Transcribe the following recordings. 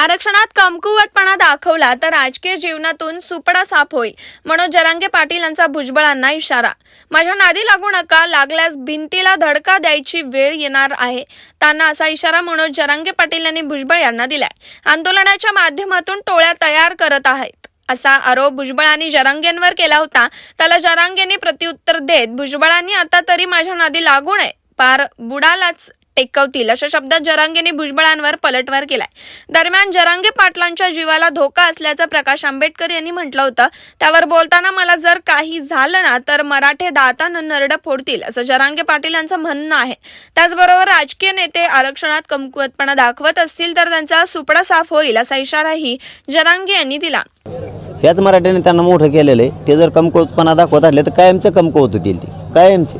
आरक्षणात कमकुवतपणा दाखवला तर राजकीय जीवनातून सुपडा साफ होईल मनोज जरांगे पाटील यांचा भुजबळांना इशारा. माझ्या नादी लागू नका लागल्यास भिंतीला धडका द्यायची वेळ येणार आहे. त्यांना असा इशारा मनोज जरांगे पाटील यांनी भुजबळ यांना दिलाय. आंदोलनाच्या माध्यमातून टोळ्या तयार करत आहेत. असा आरोप भुजबळांनी जरांगेंवर केला होता. त्याला जरांगेंनी प्रत्युत्तर देत भुजबळांनी आता तरी माझ्या नादी लागू नये. पार बुडालाच टेकवतील अशा शब्दात जरांगेने भुजबळांवर पलटवार केलाय. दरम्यान जरांगे पाटलांच्या जीवाला धोका असल्याचं प्रकाश आंबेडकर यांनी म्हटलं होतं. त्यावर बोलताना मला जर काही झालं ना तर मराठे दातानं नरडं फोडतील असं जरांगे पाटील यांचं म्हणणं आहे. त्याचबरोबर राजकीय नेते आरक्षणात कमकुवतपणा दाखवत असतील तर त्यांचा सुपडा साफ होईल असा इशाराही जरांगे यांनी दिला. ह्याच मराठ्याने त्यांना मोठं केलेलं आहे. ते जर कमकुवतपणा दाखवत असले तर कायमचं कमकुवत होतील ते. कायमचे.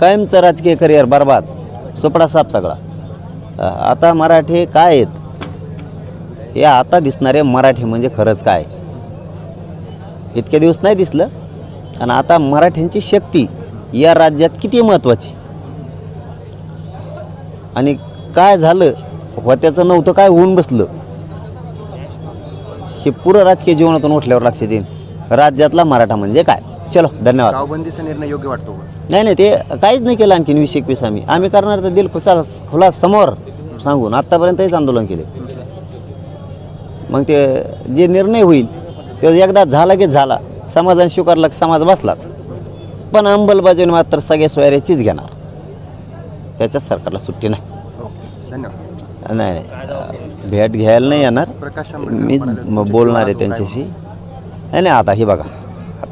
कायमचं राजकीय करिअर बरबाद. सुपडा साप सगळा. आता मराठी काय आहेत? हे आता दिसणारे मराठी म्हणजे खरंच काय? इतके दिवस नाही दिसलं आणि आता मराठ्यांची शक्ती या राज्यात किती महत्त्वाची आणि काय झालं? होत्याचं नव्हतं काय होऊन बसलं? हे पुरं राजकीय जीवनातून उठल्यावर लक्ष देईन. राज्यातला मराठा म्हणजे काय? चलो धन्यवाद. गावबंदीचा निर्णय योग्य वाटतो का? नाही नाही ते काहीच नाही केलं आणखीन वीस एकवीस आम्ही. आम्ही करणार तर दिल खुसा खुला समोर सांगून आत्तापर्यंत हेच आंदोलन केले. मग ते जे निर्णय होईल ते एकदा झाला की झाला. समाजाने स्वीकारला की समाज बसलाच. पण अंमलबजावणी मात्र सगळ्या सोयऱ्याचीच घेणार. त्याच्यात सरकारला सुट्टी नाही. ओके धन्यवाद. नाही नाही. भेट घ्यायला नाही येणार. प्रकाश आंबेडकर मीच म्हणाले, म- बोलणार आहे धोका त्यांच्याशी. नाही नाही आता हे बघा.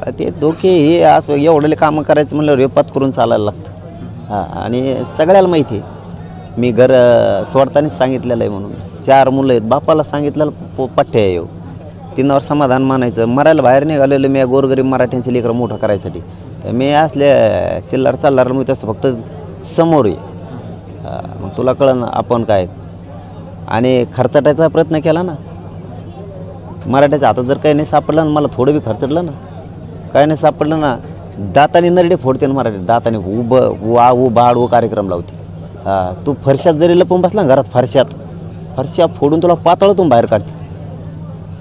ते धोके हे आज एवढले कामं करायचं म्हणलं रेपात करून चालायला लागतं. हां आणि सगळ्याला माहिती आहे. मी घर सोडतानाच सांगितलेलं आहे म्हणून. चार मुलं आहेत. बापाला सांगितलेलं प- पठ्य आहे येऊ तिनावर समाधान मानायचं. मरायला बाहेर निघालेलं मी या गोरगरीब मराठ्यांचे लेकरं मोठं करायसाठी. तर मी असल्या चिल्लार चालणार मी तसं फक्त समोर ये. मग तुला कळलं आपण काय आणि खर्चाटायचा प्रयत्न केला ना. मराठ्याच्या हातात जर काही नाही सापडलं ना मला थोडं बी खर्चटलं ना काय नाही सापडलं ना दाताने नरडे फोडते ना मराठी दाताने उभं वा उ बाड उ कार्यक्रम लावते. हा तू फरशात जरी लपून बसला घरात फरशात फरशा फोडून तुला पातळतून बाहेर काढते.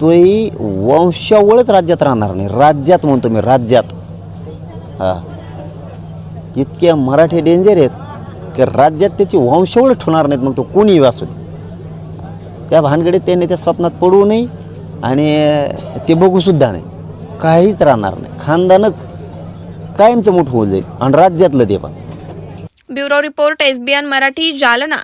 तोही वंशावळच राज्यात राहणार नाही. राज्यात म्हणतो मी राज्यात. हां. इतके मराठी डेंजर आहेत की राज्यात त्याची वंशावळ ठेवणार नाहीत. मग तो कोणीही असू दे त्या भानगडीत त्याने त्या स्वप्नात पडू नये आणि ते बघूसुद्धा नाही. काहीच राहणार नाही. खानदानच कायमचं मोठं होऊन जाईल. आणि राज्यातलं ते पण. Bureau report SBN Marathi Jalna.